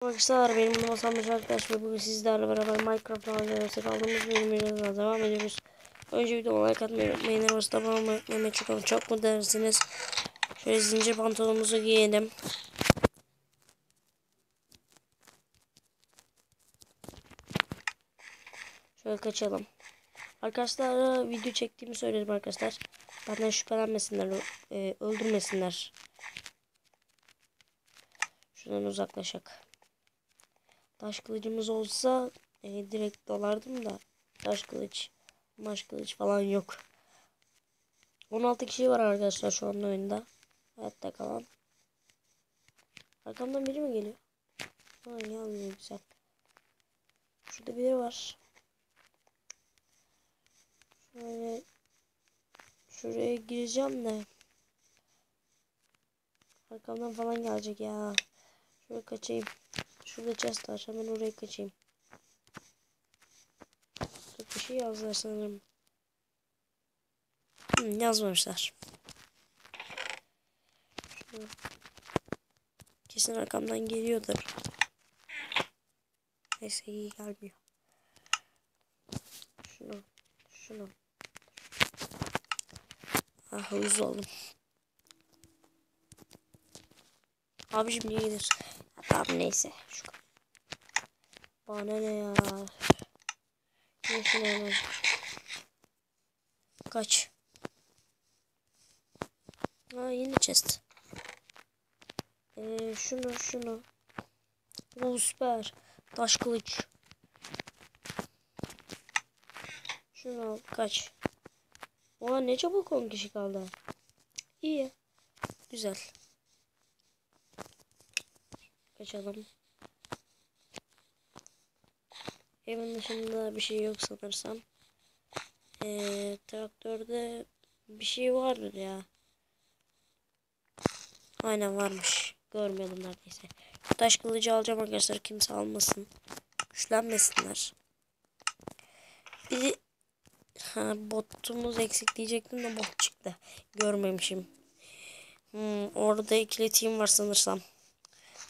Arkadaşlar benim adım Hasan Mücahit arkadaş ve bugün sizlerle beraber Minecraft oynuyoruz. Kaldığımız bölümümüzden devam ediyoruz. Önce videomu like atmayı unutmayın. Arabası abone olmayı unutmayın. Çıkalım çok mu dersiniz? Şöyle zincir pantolonumuzu giyelim. Şöyle kaçalım. Arkadaşlar video çektiğimi söyledim arkadaşlar. Benden şüphelenmesinler, e, öldürmesinler. Şuradan uzaklaşak. Taş kılıcımız olsa e, direkt dalardım da taş kılıç, maş kılıç falan yok. 16 kişi var arkadaşlar şu anda oyunda. Hayatta kalan. Arkamdan biri mi geliyor? Ha gelmiyor güzel. Şurada biri var. Şöyle şuraya gireceğim de arkamdan falan gelecek ya. Şöyle kaçayım. Şurada chest var. Hemen oraya kaçayım. Dur bir şey yazdılar sanırım. Hmm, yazmamışlar. Kesin arkamdan geliyordur. Neyse iyi gelmiyor. Şunu. Şunu. Ah uyuz oldum. Abicim niye gidiyorsun? Tamam neyse. Şu Bana ne ya? Neyse hemen. Kaç. Ha yeni chest. Ee, şunu şunu. Süper. Taş kılıç. Şunu. Kaç. Oha ne çabuk 10 kişi kaldı. İyi. Güzel. Kaçalım. Evin dışında bir şey yok sanırsam. Ee, traktörde bir şey vardır ya. Aynen varmış. Görmedim neredeyse. Taş kılıcı alacağım arkadaşlar. Kimse almasın. Güçlenmesinler. Bir de ha, botumuz eksik diyecektim de bot çıktı. Görmemişim. Hmm, orada ikili team var sanırsam.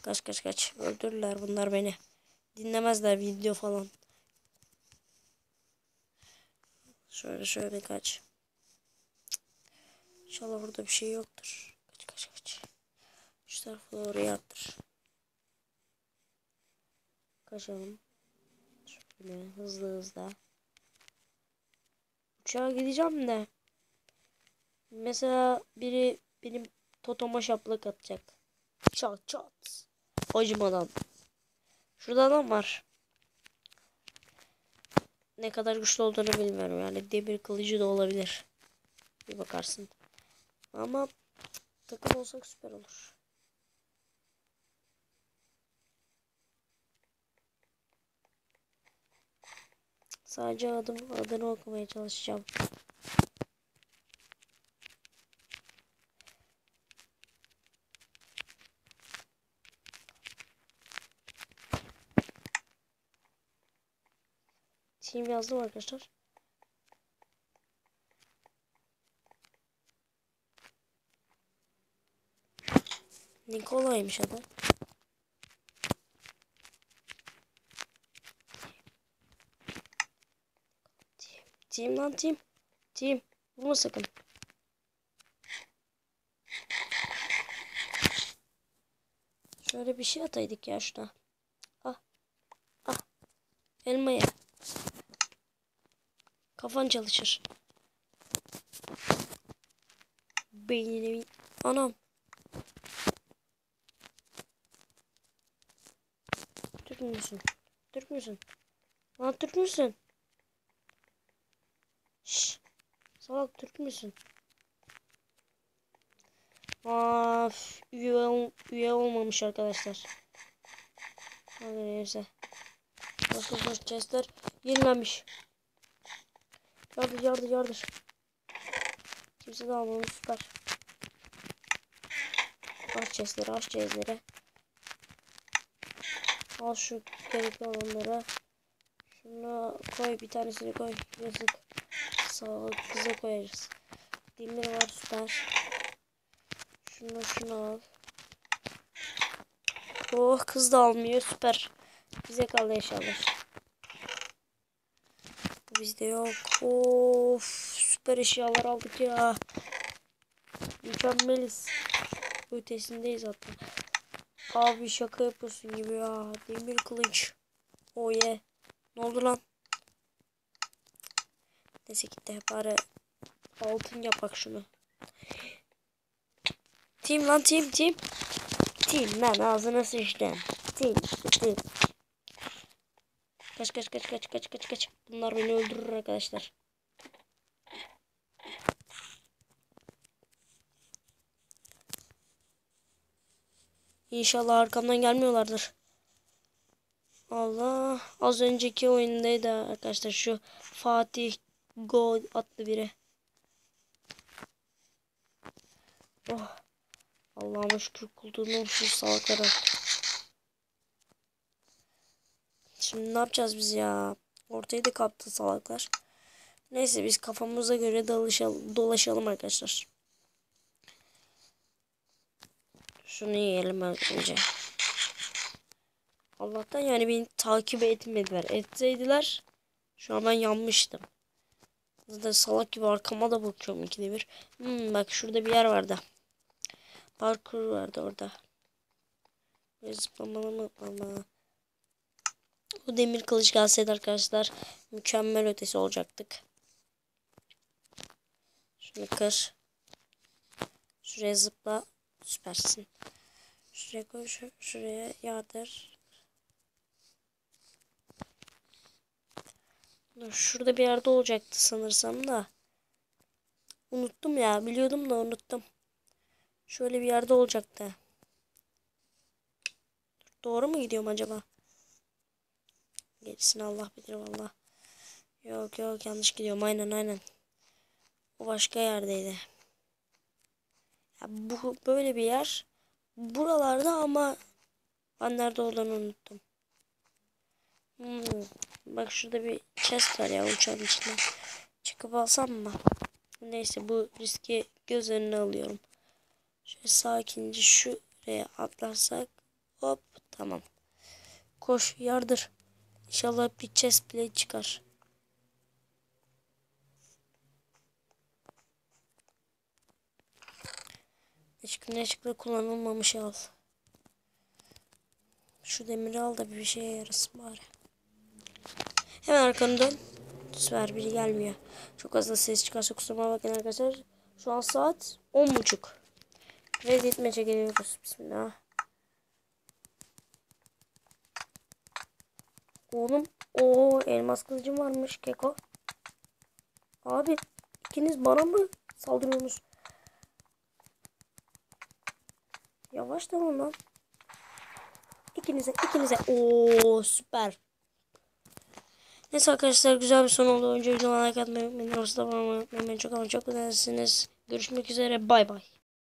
Kaç kaç kaç. Öldürürler bunlar beni. Dinlemezler video falan. Şöyle şöyle kaç. İnşallah burada bir şey yoktur. Kaç kaç kaç. Şu tarafı oraya attır. Kaçalım. Şöyle hızlı hızlı. Uçağa gideceğim de. Mesela biri benim totoma şaplak atacak. Çat çat. Acımadan. Şurada adam var. Ne kadar güçlü olduğunu bilmiyorum. Yani demir kılıcı da olabilir. Bir bakarsın. Ama takım olsak süper olur. Sadece adım adını okumaya çalışacağım. Team yazdım arkadaşlar. Nikola'ymış adam. Team lan team. Team. Vurma sakın. Şöyle bir şey ataydık ya şuna. Ah. Ah. Elmaya. Kafan çalışır. Beynine bin. Anam. Türk müsün? Türk müsün? Lan Türk müsün? Şşş. Salak Türk müsün? Of, üye, ol üye olmamış arkadaşlar. Neyse. Başka chestler yenilenmiş. Yardır yardır yardır. Kimse de almamış süper. Aç chestleri aç chestleri. Al şu gerekli olanları. Şunu koy bir tanesini koy. Yazık. Sağ kıza koyarız. Demir var süper. Şunu şunu al. Oh kız da almıyor süper. Bize kaldı inşallah. Bizde yok. Of süper eşyalar aldık ya. Mükemmeliz. Ötesindeyiz hatta. Abi şaka yapıyorsun gibi ya. Demir kılıç. Oh yeah. Ne oldu lan? Neyse gitti bari altın yapak şunu. Team lan team team. Team lan ağzına sıçtım. Team team. Kaç kaç kaç kaç kaç kaç kaç. Bunlar beni öldürür arkadaşlar. İnşallah arkamdan gelmiyorlardır. Allah. Az önceki oyundaydı arkadaşlar şu Fatih Go adlı biri. Oh. Allah'ıma şükür kulduğunu şu salaklara. Şimdi ne yapacağız biz ya? Ortayı da kaptı salaklar. Neyse biz kafamıza göre dolaşalım, dolaşalım arkadaşlar. Şunu yiyelim önce. Allah'tan yani beni takip etmediler. Etseydiler şu an ben yanmıştım. Zaten salak gibi arkama da bakıyorum ikide bir. Hmm, bak şurada bir yer vardı. Parkur vardı orada. Zıplamalı mı ama. Bu demir kılıç gelseydi arkadaşlar mükemmel ötesi olacaktık. Şunu kır. Şuraya zıpla. Süpersin. Şuraya koy. Şuraya yağdır. Şurada bir yerde olacaktı sanırsam da. Unuttum ya. Biliyordum da unuttum. Şöyle bir yerde olacaktı. Doğru mu gidiyorum acaba? Gerisini Allah bilir valla. Yok yok yanlış gidiyorum. Aynen aynen. O başka yerdeydi. Ya bu böyle bir yer. Buralarda ama ben nerede olduğunu unuttum. Hmm. Bak şurada bir chest var ya uçağın içinde. Çıkıp alsam mı? Neyse bu riski göz önüne alıyorum. Şöyle sakince şuraya atlarsak hop tamam. Koş yardır. İnşallah bir chest plate çıkar. Işıklı ışıklı kullanılmamış al. Şu demiri al da bir şeye yarasın bari. Hemen arkanı dön. Süper biri gelmiyor. Çok az da ses çıkarsa kusura bakın arkadaşlar. Şu an saat 10.30. Ve gitmece geliyoruz. Bismillah. Oğlum o elmas kılıcım varmış Keko. Abi ikiniz bana mı saldırıyorsunuz? Yavaş tamam lan. İkinize ikinize. Oo süper. Neyse arkadaşlar güzel bir son oldu. Önce videomu like atmayı unutmayın. Orası da mı? Çok ama çok önemlisiniz. Görüşmek üzere. Bay bay.